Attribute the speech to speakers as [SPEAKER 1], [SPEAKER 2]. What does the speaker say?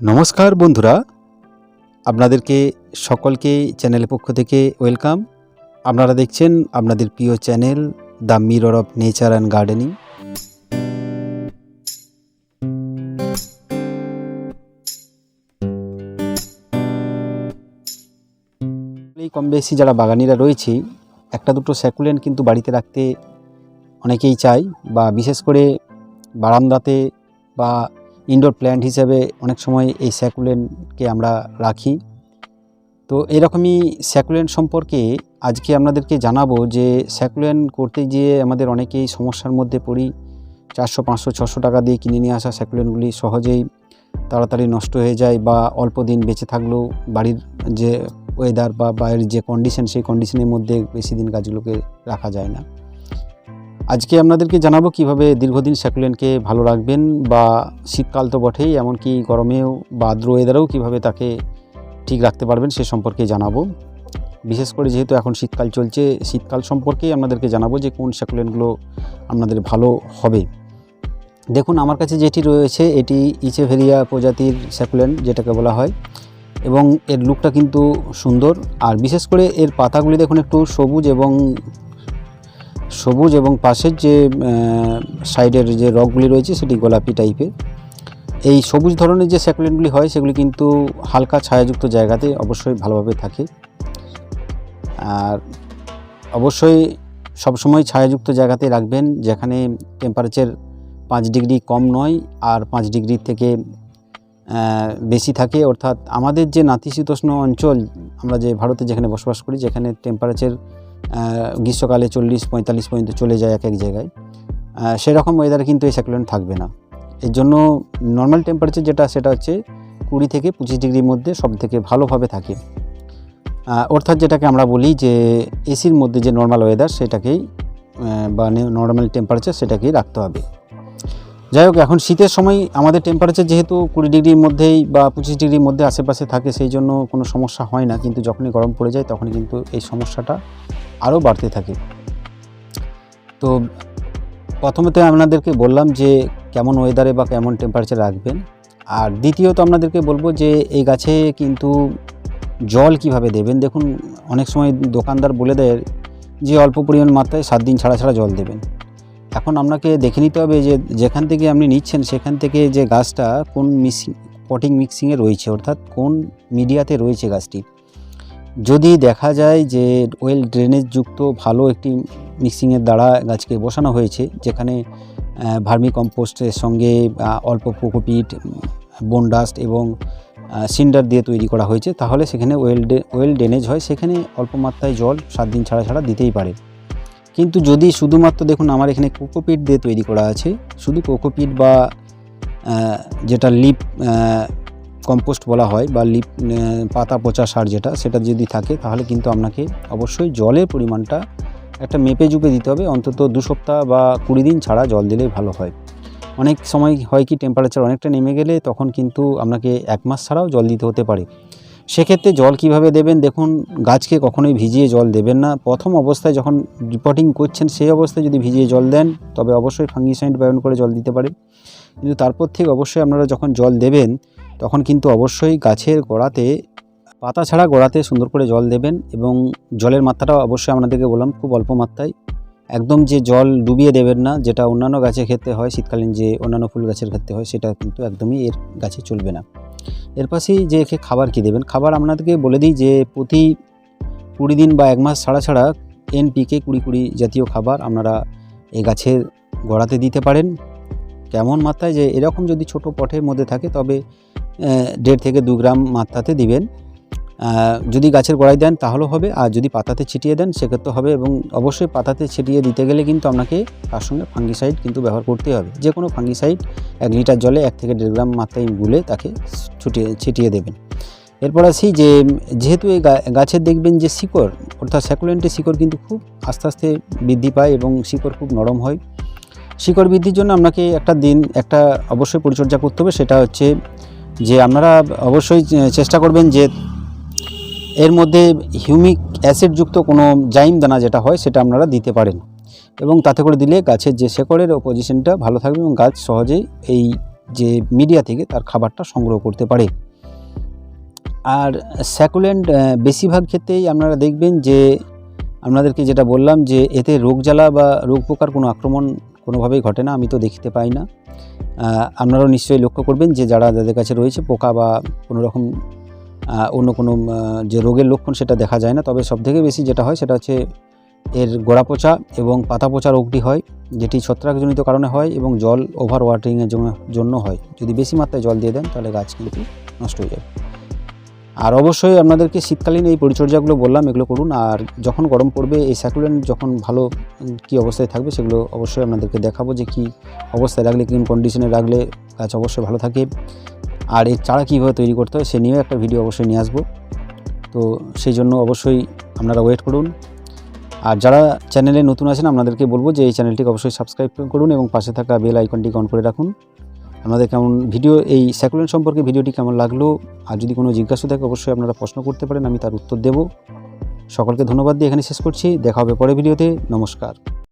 [SPEAKER 1] নমস্কার বন্ধুরা। আপনাদেরকে সকলকে চ্যানেলের পক্ষ থেকে ওয়েলকাম। আপনারা দেখছেন আপনাদের প্রিয় channel the mirror of nature and gardening. কম বেশি যারা বাগানিরা রয়েছে, একটা দুটো স্যাকুলেন্ট কিন্তু বাড়িতে রাখতে অনেকেই চায় বা বিশেষ করে বারান্দাতে বা ইনডোর প্ল্যান্ট হিসেবে অনেক সময় এই স্যাকুলেন্টকে আমরা রাখি। তো এরকমই স্যাকুলেন্ট সম্পর্কে আজকে আপনাদেরকে জানাব যে স্যাকুলেন্ট করতে গিয়ে আমাদের অনেকেই সমস্যার মধ্যে পড়ি। চারশো, পাঁচশো, ছশো টাকা দিয়ে কিনে নিয়ে আসা স্যাকুলেন্টগুলি সহজেই তাড়াতাড়ি নষ্ট হয়ে যায় বা অল্প দিন বেঁচে থাকলেও বাড়ির যে ওয়েদার বা বাইরের যে কন্ডিশন সেই কন্ডিশনের মধ্যে বেশি দিন গাছগুলোকে রাখা যায় না। আজকে আপনাদেরকে জানাব কীভাবে দীর্ঘদিন স্যাকুলেন্টকে ভালো রাখবেন বা শীতকাল তো বটেই, এমনকি গরমেও বা আর্দ্র ওয়েদারেও কীভাবে তাকে ঠিক রাখতে পারবেন সে সম্পর্কে জানাব। বিশেষ করে যেহেতু এখন শীতকাল চলছে, শীতকাল সম্পর্কেই আপনাদেরকে জানাব যে কোন স্যাকুলেন্টগুলো আপনাদের ভালো হবে। দেখুন, আমার কাছে যেটি রয়েছে, এটি ইচেভেরিয়া প্রজাতির স্যাকুলেন্ট যেটাকে বলা হয়, এবং এর লুকটা কিন্তু সুন্দর। আর বিশেষ করে এর পাতাগুলি দেখুন, একটু সবুজ এবং সবুজ এবং পাশের যে সাইডের যে রকগুলি রয়েছে সেটি গোলাপি টাইপের। এই সবুজ ধরনের যে স্যাকুলেন্টগুলি হয় সেগুলি কিন্তু হালকা ছায়াযুক্ত জায়গাতে অবশ্যই ভালোভাবে থাকে। আর অবশ্যই সবসময় ছায়াযুক্ত জায়গাতে রাখবেন, যেখানে টেম্পারেচার পাঁচ ডিগ্রি কম নয় আর পাঁচ ডিগ্রি থেকে বেশি থাকে। অর্থাৎ আমাদের যে নাতিশীতোষ্ণ অঞ্চল, আমরা যে ভারতে যেখানে বসবাস করি, যেখানে টেম্পারেচার গ্রীষ্মকালে চল্লিশ, পঁয়তাল্লিশ পর্যন্ত চলে যায় এক এক জায়গায়। সেরকম ওয়েদারে কিন্তু এই স্যাকুলেন্ট থাকবে না। এর জন্য নর্মাল টেম্পারেচার যেটা, সেটা হচ্ছে কুড়ি থেকে পঁচিশ ডিগ্রির মধ্যে সব থেকে ভালোভাবে থাকে। অর্থাৎ যেটাকে আমরা বলি যে এসির মধ্যে যে নর্মাল ওয়েদার সেটাকেই বা নর্মাল টেম্পারেচার সেটাকেই রাখতে হবে। যাই হোক, এখন শীতের সময় আমাদের টেম্পারেচার যেহেতু কুড়ি ডিগ্রির মধ্যেই বা পঁচিশ ডিগ্রির মধ্যে আশেপাশে থাকে, সেই জন্য কোনো সমস্যা হয় না। কিন্তু যখনই গরম পড়ে যায়, তখনই কিন্তু এই সমস্যাটা আরও বাড়তে থাকে। তো প্রথমত আপনাদেরকে বললাম যে কেমন ওয়েদারে বা কেমন টেম্পারেচার রাখবেন। আর দ্বিতীয়ত আপনাদেরকে বলব যে এই গাছে কিন্তু জল কীভাবে দেবেন? দেখুন, অনেক সময় দোকানদার বলে দেয় যে অল্প পরিমাণ মাত্রায় সাত দিন ছাড়া ছাড়া জল দেবেন। এখন আপনাকে দেখে নিতে হবে যে যেখান থেকে আপনি নিচ্ছেন, সেখান থেকে যে গাছটা কোন মিক্সিং পটিং মিক্সিংয়ে রয়েছে, অর্থাৎ কোন মিডিয়াতে রয়েছে গাছটি। যদি দেখা যায় যে ওয়েল ড্রেনেজ যুক্ত ভালো একটি মিক্সিংয়ের দ্বারা গাছকে বসানো হয়েছে, যেখানে ভার্মি কম্পোস্টের সঙ্গে অল্প কোকোপিট বনডাস্ট এবং সিন্ডার দিয়ে তৈরি করা হয়েছে, তাহলে সেখানে ওয়েল ওয়েল ড্রেনেজ হয়, সেখানে অল্প মাত্রায় জল সাত দিন ছাড়া ছাড়া দিতেই পারে। কিন্তু যদি শুধুমাত্র দেখুন আমার এখানে কোকোপিট দিয়ে তৈরি করা আছে, শুধু কোকোপিট বা যেটা লিপ কম্পোস্ট বলা হয় বা লিপ পাতা পচা সার যেটা, সেটা যদি থাকে তাহলে কিন্তু আপনাকে অবশ্যই জলের পরিমাণটা একটা মেপে জুপে দিতে হবে। অন্তত দু সপ্তাহ বা কুড়ি দিন ছাড়া জল দিলেই ভালো হয়। অনেক সময় হয় কি টেম্পারেচার অনেকটা নেমে গেলে তখন কিন্তু আপনাকে এক মাস ছাড়াও জল দিতে হতে পারে। সেক্ষেত্রে জল কীভাবে দেবেন? দেখুন, গাছকে কখনোই ভিজিয়ে জল দেবেন না। প্রথম অবস্থায় যখন রিপোর্টিং করছেন, সেই অবস্থায় যদি ভিজিয়ে জল দেন, তবে অবশ্যই ফাঙ্গিসাইড ব্যবহার করে জল দিতে পারেন কিন্তু তারপর থেকে অবশ্যই আপনারা যখন জল দেবেন, তখন কিন্তু অবশ্যই গাছের গোড়াতে, পাতা ছাড়া গোড়াতে সুন্দর করে জল দেবেন এবং জলের মাত্রাটা অবশ্যই আপনাদেরকে বললাম, খুব অল্প মাত্রায়। একদম যে জল ডুবিয়ে দেবেন না, যেটা অন্যান্য গাছের ক্ষেত্রে হয়, শীতকালীন যে অন্যান্য ফুল গাছের ক্ষেত্রে হয়, সেটা কিন্তু একদমই এর গাছে চলবে না। এর পাশেই যে একে খাবার কী দেবেন? খাবার আপনাদেরকে বলে দিই যে প্রতি কুড়ি দিন বা এক মাস ছাড়া ছাড়া এনপিকে কুড়ি কুড়ি জাতীয় খাবার আপনারা এই গাছের গোড়াতে দিতে পারেন। কেমন মাত্রায়? যে এরকম যদি ছোট পটের মধ্যে থাকে তবে দেড় থেকে দু গ্রাম মাত্রাতে দিবেন। যদি গাছের গোড়ায় দেন তাহলেও হবে, আর যদি পাতাতে ছিটিয়ে দেন সেক্ষেত্রে হবে, এবং অবশ্যই পাতাতে ছিটিয়ে দিতে গেলে কিন্তু আপনাকে তার সঙ্গে ফাঙ্গিসাইড কিন্তু ব্যবহার করতে হবে। যে কোনো ফাঙ্গিসাইড এক লিটার জলে এক থেকে দেড় গ্রাম মাত্রায় গুলে তাকে ছুটিয়ে, ছিটিয়ে দেবেন। এরপর আসি যে, যেহেতু এই গাছের দেখবেন যে শিকড়, অর্থাৎ স্যাকুলেন্টের শিকড় কিন্তু খুব আস্তে আস্তে বৃদ্ধি পায় এবং শিকড় খুব নরম হয়। শিকড় বৃদ্ধির জন্য আপনাকে একটা দিন, একটা অবশ্যই পরিচর্যা করতে হবে, সেটা হচ্ছে যে আপনারা অবশ্যই চেষ্টা করবেন যে এর মধ্যে হিউমিক অ্যাসিডযুক্ত কোনো জাইম দানা যেটা হয়, সেটা আপনারা দিতে পারেন। এবং তাতে করে দিলে গাছের যে শেকড়ের পজিশনটা ভালো থাকবে এবং গাছ সহজেই এই যে মিডিয়া থেকে তার খাবারটা সংগ্রহ করতে পারে। আর স্যাকুলেন্ট বেশিরভাগ ক্ষেত্রেই আপনারা দেখবেন যে আপনাদেরকে যেটা বললাম যে এতে রোগ জ্বালা বা রোগ পোকার কোনো আক্রমণ কোনোভাবেই ঘটে না, আমি তো দেখতে পাই না। আপনারাও নিশ্চয়ই লক্ষ্য করবেন যে যারা যাদের কাছে রয়েছে পোকা বা কোনো রকম অন্য কোনো যে রোগের লক্ষণ সেটা দেখা যায় না। তবে সবথেকে বেশি যেটা হয় সেটা হচ্ছে এর গোড়া পচা এবং পাতা পচা রোগটি হয়, যেটি ছত্রাকজনিত কারণে হয় এবং জল ওভার ওয়াটারিংয়ের জন্য হয়। যদি বেশি মাত্রায় জল দিয়ে দেন, তাহলে গাছ কিন্তু নষ্ট হয়ে যাবে। আর অবশ্যই আপনাদেরকে শীতকালীন এই পরিচর্যাগুলো বললাম, এগুলো করুন। আর যখন গরম পড়বে, এই স্যাকুলেন্ট যখন ভালো কী অবস্থায় থাকবে সেগুলো অবশ্যই আপনাদেরকে দেখাবো যে কী অবস্থায় রাখলে ক্লিন কন্ডিশনে রাখলে গাছ অবশ্যই ভালো থাকে। আর এর চারা কীভাবে তৈরি করতে হয় সে নিয়েও একটা ভিডিও অবশ্যই নিয়ে আসব। তো সেই জন্য অবশ্যই আপনারা ওয়েট করুন। আর যারা চ্যানেলে নতুন আছেন, আপনাদেরকে বলব যে এই চ্যানেলটিকে অবশ্যই সাবস্ক্রাইব করুন এবং পাশে থাকা বেল আইকনটিকে অন করে রাখুন। আপনাদের কেমন ভিডিও এই স্যাকুলেন্ট সম্পর্কে ভিডিওটি কেমন লাগল? আর যদি কোনো জিজ্ঞাসা থাকে, অবশ্যই আপনারা প্রশ্ন করতে পারেন, আমি তার উত্তর দেব। সকলকে ধন্যবাদ দিয়ে এখানে শেষ করছি। দেখা হবে পরে ভিডিওতে নমস্কার।